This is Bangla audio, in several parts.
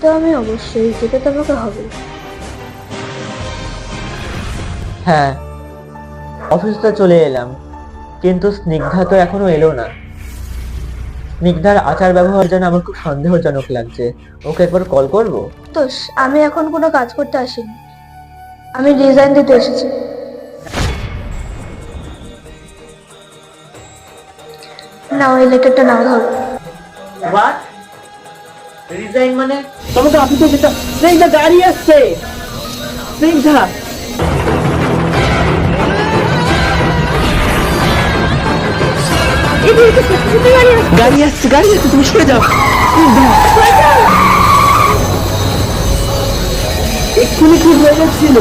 তো আমি অবশ্যই যেতে তো আমাকে হবে। হ্যাঁ অফিসে চলে এলাম কিন্তু স্নিগ্ধা তো এখনও এলো না। স্নিগ্ধার আচার ব্যবহার যেন আমার খুব সন্দেহজনক লাগছে। ওকে একবার কল করব? তো আমি এখন কোনো কাজ করতে আসিনি। আমি ডিজাইন দিতে এসেছি না ওই লেটারটা নাও ধরো হোয়াট রিজাইন মানে তোমাকে অফিসে যেতে স্নেহা গাড়ি আসছে স্নেহা গাড়ি আসছে গাড়ি আসছে তুমি সরে যাও স্নেহা এক্ষুনি কি হয়ে যাচ্ছিল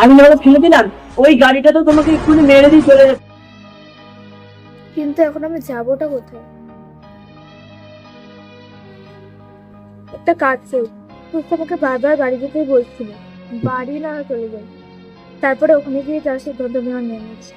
আমি তোমাকে ফেলে দিলাম। ওই গাড়িটা তো তোমাকে এক্ষুনি মেরে দিয়ে চলে যাচ্ছে। কিন্তু এখন আমি যাবোটা কোথায়? একটা কাজ চাই আমাকে বারবার বাড়ি যেতেই বলছিল। বাড়ি না চলে যাই তারপরে ওখানে গিয়ে তার সিদ্ধান্ত নেওয়ার নিয়ে নিয়েছি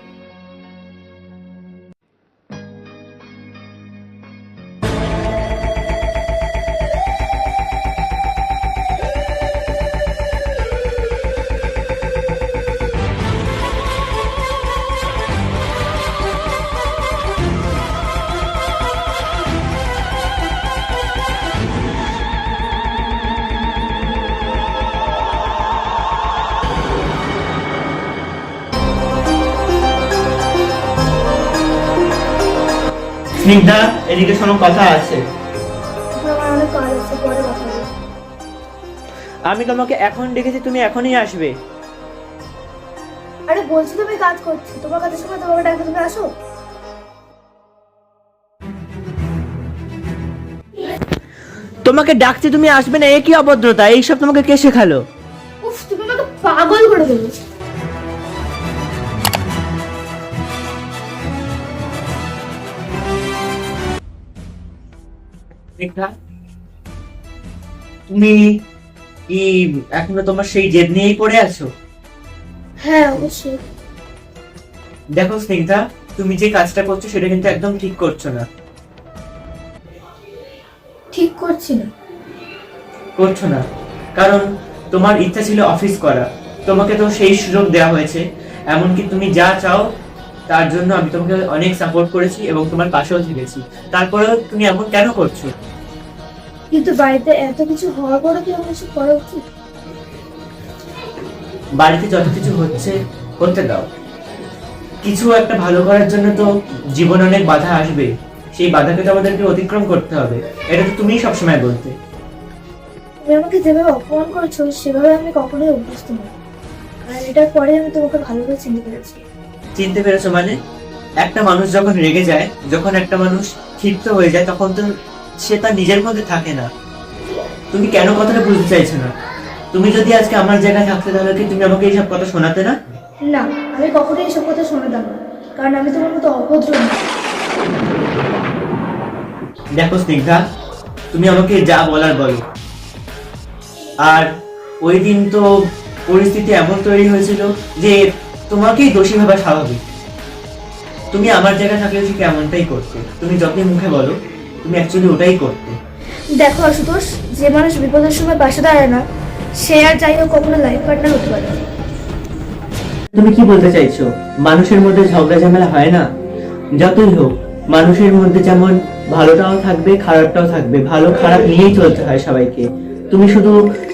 স্নিগ্ধা এদিকে শোনো কথা আছে। আমি তোমাকে এখন ডেকেছি তুমি এখনই আসবে। আরে বলছি তো আমি কাজ করছি। তোমার কাজের সময় তোমাকে ডাকতে তুমি আসো। তোমাকে ডাকতে তুমি আসবে না এ কি অভদ্রতা? এইসব তোমাকে কে শেখালো? উফ তুমি আমাকে পাগল করে দেবে তুমি কি এখনও তোমার সেই জেদ নিয়েই পড়ে আছো? হ্যাঁ অবশ্যই। দেখো স্নিগ্ধা তুমি যে কাজটা করছ সেটা কিন্তু একদম ঠিক করছ না। ঠিক করছি না। করছ না। কারণ তোমার ইচ্ছা ছিল অফিস করা। তোমাকে তো সেই সুযোগ দেওয়া হয়েছে। এমনকি তুমি যা চাও তার জন্য আমি তোমাকে অনেক সাপোর্ট করেছি এবং তোমার পাশেও থেকেছি। তারপরেও তুমি এমন কেন করছ? কিন্তু বাড়িতে এত কিছু হওয়ার পরে কি কিছু করা উচিত? বাড়িতে যত কিছু হচ্ছে করতে দাও। কিছু একটা ভালো করার জন্য তো জীবনে অনেক বাধা আসবে। সেই বাধাকে তো আমাদেরকে অতিক্রম করতে হবে। এটা তো তুমিই সবসময় বলতে। তুমি আমাকে যেভাবে অপমান করেছ সেভাবে আমি কখনোই অভ্যস্ত নই। আর এটার পরে আমি তোমাকে ভালো করে চিনতে পেরেছি। চিনতে পেরেছ মানে? একটা মানুষ যখন রেগে যায় যখন একটা মানুষ ক্ষিপ্ত হয়ে যায় তখন তো সে তার নিজের মধ্যে থাকে না। তুমি কেন কথাটা বুঝতে চাইছো না? তুমি যদি আজকে আমার জায়গায় থাকতে তাহলে কি তুমি আমাকে এইসব কথা শোনাতে না? না আমি কখনোই এসব কথা শোনাতাম না। কারণ আমি তোমার মতো অভদ্র না। দেখো স্নিগ্ধা তুমি আমাকে যা বলার বলো। আর ওই দিন তো পরিস্থিতি এমন তৈরি হয়েছিল যে তোমাকেই দোষী ভাবা স্বাভাবিক। তুমি আমার জায়গায় থাকলে ঠিক এমনটাই করতে। তুমি যতই মুখে বলো তুমি অ্যাকচুয়ালি ওটাই করতে। দেখো আশুতোষ যে মানুষ বিপদের সময় পাশে দাঁড়ায় না সে আর যাই হোক কখনো লাইফ পার্টনার হতে পারে। তুমি কি বলতে চাইছো? মানুষের মধ্যে ঝগড়া ঝামেলা হয় না? যতই হোক মানুষের মধ্যে যেমন ভালোটাও থাকবে খারাপটাও থাকবে ভালো খারাপ নিয়েই চলতে হয় সবাইকে। তুমি শুধু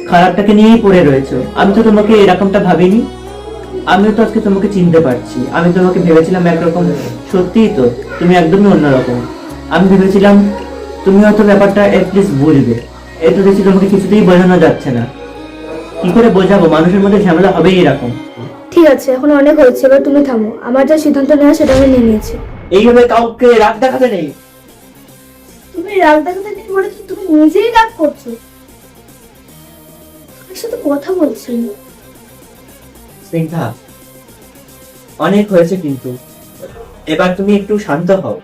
খারাপটাকে নিয়েই পড়ে রয়েছো। আমি তো তোমাকে এরকমটা ভাবিনি। আমিও তো আজকে তোমাকে চিনতে পারছি। আমি তোমাকে ভেবেছিলাম একরকম। সত্যিই তো তুমি একদমই অন্যরকম। আমি ভেবেছিলাম তুমি হয়তো ব্যাপারটা এটলিস্ট বুঝবে। এটা দেখছি তোমাকে কিছুতেই বোঝানো যাচ্ছে না। কি করে বোঝাবো? মানুষের মধ্যে ঝামেলা হবেই এরকম। ঠিক আছে এখন অনেক হয়েছে এবার তুমি থামো। আমার যা সিদ্ধান্ত নেওয়া সেটা আমি নিয়ে নিয়েছি। এইভাবে কাউকে রাগ দেখাতে নেই। তুমি রাগ দেখাতে নেই বলে কি? তুমি নিজেই রাগ করছ? তোমার সাথে কথা বলছি স্নিগ্ধা অনেক হয়েছে কিন্তু। এবার তুমি একটু শান্ত হও।